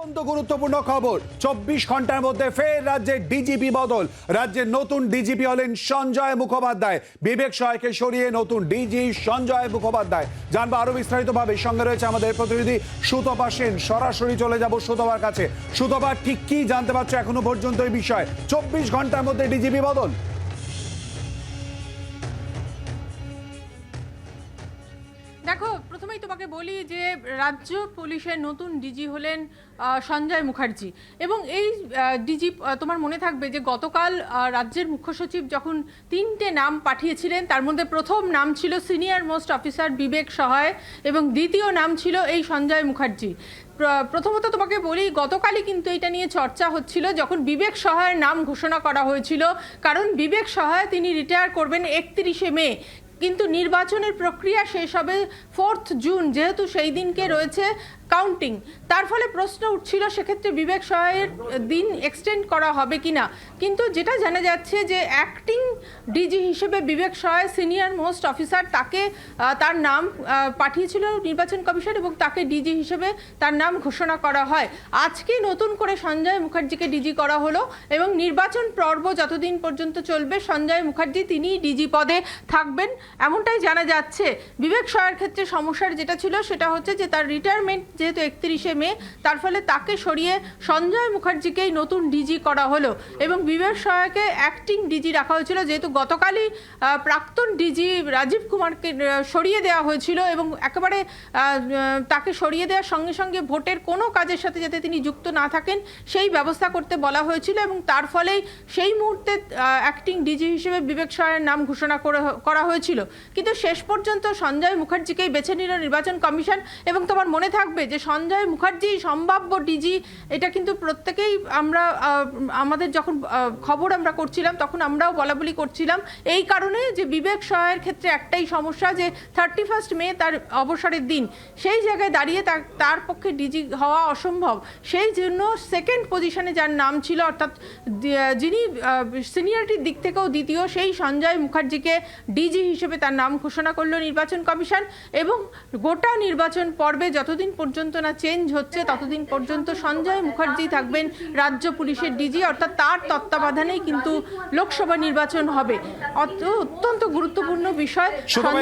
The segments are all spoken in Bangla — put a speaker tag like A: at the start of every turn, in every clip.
A: অত্যন্ত গুরুত্বপূর্ণ খবর। চব্বিশ ঘণ্টার মধ্যে ফের রাজ্যে ডিজিপি বদল। রাজ্যের নতুন ডিজিপি হলেন সঞ্জয় মুখোপাধ্যায়। বিবেক সহায়কে সরিয়ে নতুন ডিজি সঞ্জয় মুখোপাধ্যায়। জানব আরও বিস্তারিতভাবে। সঙ্গে রয়েছে আমাদের প্রতিনিধি সুতপা সেন। সরাসরি চলে যাব সুতপার কাছে। সুতপা, ঠিক কি জানতে পারছ এখনও পর্যন্ত এই বিষয়? চব্বিশ ঘণ্টার মধ্যে ডিজিপি বদল?
B: তোমাকে বলি যে রাজ্য পুলিশের নতুন ডিজি হলেন সঞ্জয় মুখার্জি। এবং এই ডিজি তোমার মনে থাকবে যে গতকাল রাজ্যের মুখ্য সচিব যখন তিনটে নাম পাঠিয়েছিলেন, তার মধ্যে প্রথম নাম ছিল সিনিয়র মোস্ট অফিসার বিবেক সহায় এবং দ্বিতীয় নাম ছিল এই সঞ্জয় মুখার্জি। প্রথমত তোমাকে বলি, গতকালই কিন্তু এটা নিয়ে চর্চা হচ্ছিল যখন বিবেক সহায়ের নাম ঘোষণা করা হয়েছিল, কারণ বিবেক সহায় তিনি রিটায়ার করবেন একত্রিশে মে। কিন্তু নির্বাচনের প্রক্রিয়া শেষ হবে ফোর্থ জুন যেহেতু সেই দিনকে রয়েছে কাউন্টিং তার ফলে প্রশ্ন উঠছিল সেক্ষেত্রে বিবেক সহায়ের দিন এক্সটেন্ড করা হবে কিনা। কিন্তু যেটা জানা যাচ্ছে যে অ্যাক্টিং ডিজি হিসেবে বিবেক সহায় সিনিয়র মোস্ট অফিসার তাকে তার নাম পাঠিয়েছিল নির্বাচন কমিশন এবং তাকে ডিজি হিসেবে তার নাম ঘোষণা করা হয়। আজকে নতুন করে সঞ্জয় মুখার্জিকে ডিজি করা হলো এবং নির্বাচন পর্ব যতদিন পর্যন্ত চলবে সঞ্জয় মুখার্জি তিনি ডিজি পদে থাকবেন। এমনটাই জানা যাচ্ছে। বিবেক সহায়ের ক্ষেত্রে সমস্যার যেটা ছিল সেটা হচ্ছে যে তার রিটায়ারমেন্ট যেহেতু একত্রিশে মে, তার ফলে তাকে সরিয়ে সঞ্জয় মুখার্জিকেই নতুন ডিজি করা হলো এবং বিবেক সহায়কে অ্যাক্টিং ডিজি রাখা হয়েছিল। যেহেতু গতকালই প্রাক্তন ডিজি রাজীব কুমারকে সরিয়ে দেওয়া হয়েছিল এবং একেবারে তাকে সরিয়ে দেওয়ার সঙ্গে সঙ্গে ভোটের কোনো কাজের সাথে যাতে তিনি যুক্ত না থাকেন, সেই ব্যবস্থা করতে বলা হয়েছিল এবং তার ফলেই সেই মুহূর্তে অ্যাক্টিং ডিজি হিসেবে বিবেক সহায়ের নাম ঘোষণা করা করা হয়েছিল কিন্তু শেষ পর্যন্ত সঞ্জয় মুখার্জিকেই বেছে নিল নির্বাচন কমিশন এবং তোমার মনে থাকবে যে সঞ্জয় মুখার্জি, সম্ভাব্য ডিজি এটা কিন্তু প্রত্যেকেই আমরা আমাদের যখন খবর আমরা করছিলাম, তখন আমরাও বলা বলি করছিলাম। এই কারণে যে বিবেক সহায়ের ক্ষেত্রে একটাই সমস্যা যে থার্টি ফার্স্ট মে তার অবসরের দিন। সেই জায়গায় দাঁড়িয়ে তার পক্ষে ডিজি হওয়া অসম্ভব। সেই জন্য সেকেন্ড পজিশনে যার নাম ছিল, অর্থাৎ যিনি সিনিয়রিটির দিক থেকেও দ্বিতীয়, সেই সঞ্জয় মুখার্জিকে ডিজি হিসেবে তার নাম ঘোষণা করল নির্বাচন কমিশন এবং গোটা নির্বাচন পর্বে যতদিন পর্যন্ত না চেঞ্জ হচ্ছে ততদিন পর্যন্ত সঞ্জয় মুখার্জি থাকবেন রাজ্য পুলিশের ডিজি অর্থাৎ তার তত্ত্বাবধানেই কিন্তু লোকসভা নির্বাচন হবে। অত্যন্ত গুরুত্বপূর্ণ বিষয়।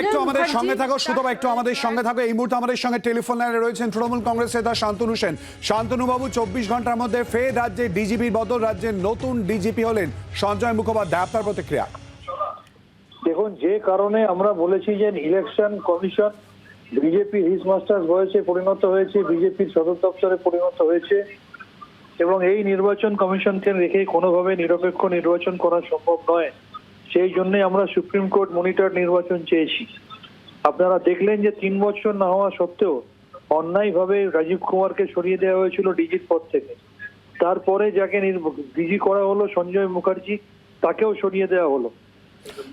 A: একটু আমাদের সঙ্গে থাকো একটু আমাদের সঙ্গে থাকো। এই মুহূর্তে আমাদের সঙ্গে টেলিফোন লাইনে রয়েছেন তৃণমূল কংগ্রেস নেতা শান্তনু সেন। শান্তনু বাবু চব্বিশ ঘণ্টার মধ্যে ফের রাজ্যে ডিজিপির বদল রাজ্যের নতুন ডিজিপি হলেন সঞ্জয় মুখোপাধ্যায়। আপনার প্রতিক্রিয়া?
C: দেখুন, যে কারণে আমরা বলেছি যে election commission BJP his master's বয়সে পরিণত হয়েছে বিজেপির সদর দপ্তরে পরিণত হয়েছে, এবং এই নির্বাচন কমিশনকে রেখে কোনোভাবে নিরপেক্ষ নির্বাচন করা সম্ভব নয়। সেই জন্য আমরা সুপ্রিম কোর্ট মনিটর নির্বাচন চেয়েছি। আপনারা দেখলেন যে তিন বছর না হওয়া সত্ত্বেও অন্যায়ভাবে রাজীব কুমারকে সরিয়ে দেওয়া হয়েছিল ডিজির পদ থেকে। তারপরে যাকে ডিজি করা হলো সঞ্জয় মুখার্জি, তাকেও সরিয়ে দেওয়া হলো।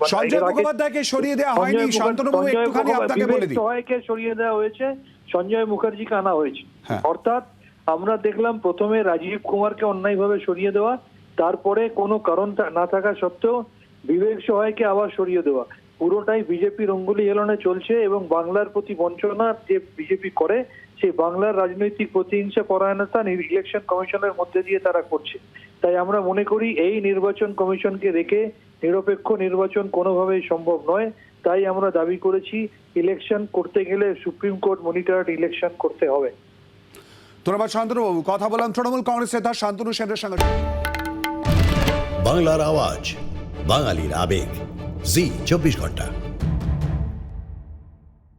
A: সঞ্জয় মুখোপাধ্যায়কে সরিয়ে দেওয়া হয়নি
C: সঞ্জয় মুখার্জি-
A: শান্তনু বাবু
C: সঞ্জয়
A: একটুখানি আপনাকে বলে দিই।
C: সহায়কে সরিয়ে দেওয়া হয়েছে সঞ্জয় মুখার্জিকে আনা হয়েছে।
A: হ্যাঁ।
C: অর্থাৎ আমরা দেখলাম প্রথমে রাজীব কুমারকে অন্যায়ভাবে সরিয়ে দেওয়া তারপরে কোনো কারণ না থাকা সত্ত্বেও বিবেক সহায়কে আবার সরিয়ে দেওয়া। পুরোটাই বিজেপির অঙ্গুলি হেলনে চলছে এবং বাংলার প্রতি বঞ্চনা যে বিজেপি করে সেই বাংলার রাজনৈতিক প্রতিহিংসা পরায়ণতা ইলেকশন কমিশনের মধ্যে দিয়ে তারা করছে। তাই আমরা মনে করি এই নির্বাচন কমিশনকে রেখে নিরপেক্ষ নির্বাচন কোনোভাবেই সম্ভব নয়। তাই আমরা দাবি করেছি ইলেকশন করতে গেলে সুপ্রিম কোর্ট মনিটরড ইলেকশন করতে হবে।
A: ধন্যবাদ শান্তনু বাবু কথা বললাম তৃণমূল কংগ্রেস নেতা শান্তনু সেনের সঙ্গে।
D: বাংলার আওয়াজ বাঙালির আবেগ। জি চব্বিশ ঘণ্টা।